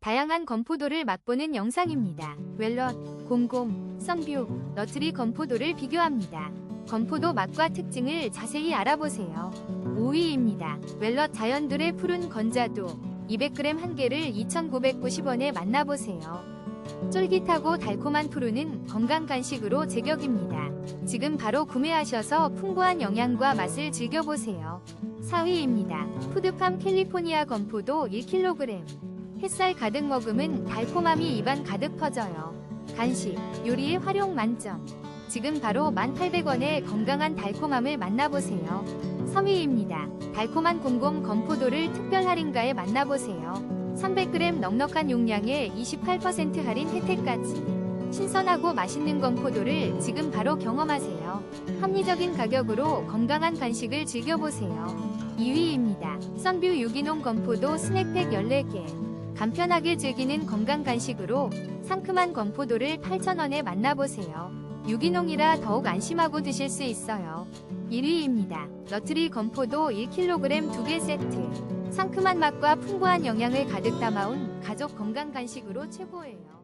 다양한 건포도를 맛보는 영상입니다. 웰럿, 곰곰, 썬뷰, 너트리 건포도를 비교합니다. 건포도 맛과 특징을 자세히 알아보세요. 5위입니다. 웰럿 자연들의 푸른 건자도 200g 한 개를 2,990원에 만나보세요. 쫄깃하고 달콤한 푸르는 건강 간식으로 제격입니다. 지금 바로 구매하셔서 풍부한 영양과 맛을 즐겨보세요. 4위입니다. 푸드팜 캘리포니아 건포도 1kg. 햇살 가득 머금은 달콤함이 입안 가득 퍼져요. 간식, 요리에 활용 만점. 지금 바로 1,800원의 건강한 달콤함을 만나보세요. 3위입니다. 달콤한 곰곰 건포도를 특별 할인가에 만나보세요. 300g 넉넉한 용량에 28% 할인 혜택까지. 신선하고 맛있는 건포도를 지금 바로 경험하세요. 합리적인 가격으로 건강한 간식을 즐겨보세요. 2위입니다. 썬뷰 유기농 건포도 스낵팩 14개. 간편하게 즐기는 건강 간식으로 상큼한 건포도를 8,000원에 만나보세요. 유기농이라 더욱 안심하고 드실 수 있어요. 1위입니다. 너트리 건포도 1kg 2개 세트. 상큼한 맛과 풍부한 영양을 가득 담아온 가족 건강 간식으로 최고예요.